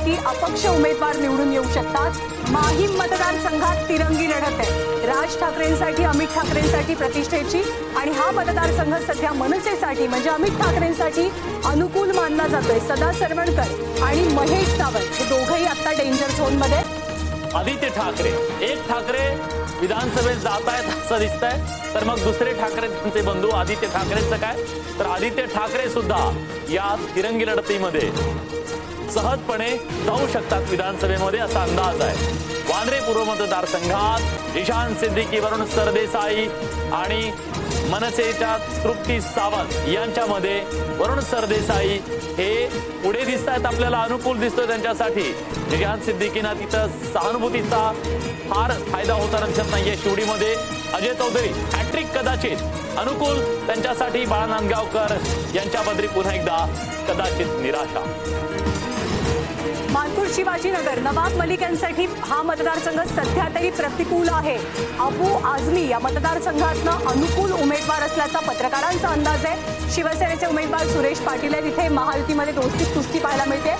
मतदारसंघापैकी अपक्ष उमेदवार निवडून येऊ शकतात. माहीम मतदारसंघात तिरंगी लढत आहे. राज ठाकरेंसाठी अमित ठाकरेंसाठी प्रतिष्ठेची आणि हा मतदारसंघ सध्या मनसेसाठी म्हणजे अमित ठाकरेंसाठी अनुकूल मानला जातोय. सदा सरवणकर आणि महेश सावंत हे दोघंही आता डेंजर झोनमध्ये आदित्य ठाकरे. एक ठाकरे विधानसभेत जात आहेत असं दिसतंय. तर मग दुसरे ठाकरे त्यांचे बंधू आदित्य ठाकरेंचं काय? तर आदित्य ठाकरे सुद्धा या तिरंगी लढतीमध्ये सहजपणे जाऊ शकतात विधानसभेमध्ये असा अंदाज आहे. वांद्रे पूर्व मतदारसंघात ईशान सिद्दीकी वरुण सरदेसाई आणि मनसेच्या तृप्ती सावंत यांच्यामध्ये वरुण सरदेसाई हे पुढे दिसत आहेत आपल्याला अनुकूल दिसतोय त्यांच्यासाठी. निशांत सिद्दीकीना तिथं सहानुभूतीचा फार फायदा होताना दिसत नाहीये शिवडीमध्ये. अजय चौधरी हॅट्रिक कदाचित अनुकूल त्यांच्यासाठी बाळा नांदगावकर यांच्या बद्री पुन्हा एकदा कदाचित निराशा. मानपूर शिवाजीनगर नवाब मलिक यांसाठी हा मतदारसंघ सध्या तरी प्रतिकूल आहे. अबू आझमी या मतदारसंघातनं अनुकूल उमेदवार असल्याचा पत्रकारांचा अंदाज आहे. शिवसेनेचे उमेदवार सुरेश पाटील आहेत. इथे महायुतीमध्ये दोस्ती कुस्ती पाहायला मिळते.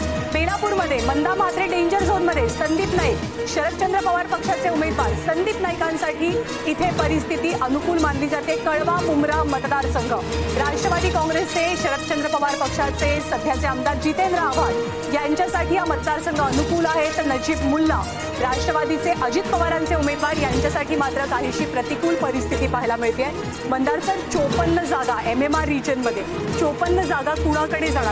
मध्ये मंदा म्हात्रे डेंजर झोनमध्ये संदीप नाईक. शरदचंद्र पवार पक्षाचे उमेदवार संदीप नाईकांसाठी इथे परिस्थिती अनुकूल मानली जाते. कळवा मुंब्रा मतदारसंघ. राष्ट्रवादी काँग्रेसचे शरदचंद्र पवार पक्षाचे सध्याचे आमदार जितेंद्र आव्हाड यांच्यासाठी हा मतदारसंघ अनुकूल आहे. तर नजीब मुल्ला राष्ट्रवादीचे अजित पवारांचे उमेदवार यांच्यासाठी मात्र काहीशी प्रतिकूल परिस्थिती पाहायला मिळते मंदारसर चोपन्न जागा एम एम आर रिजनमध्ये चोपन्न जागा कुणाकडे जाणार?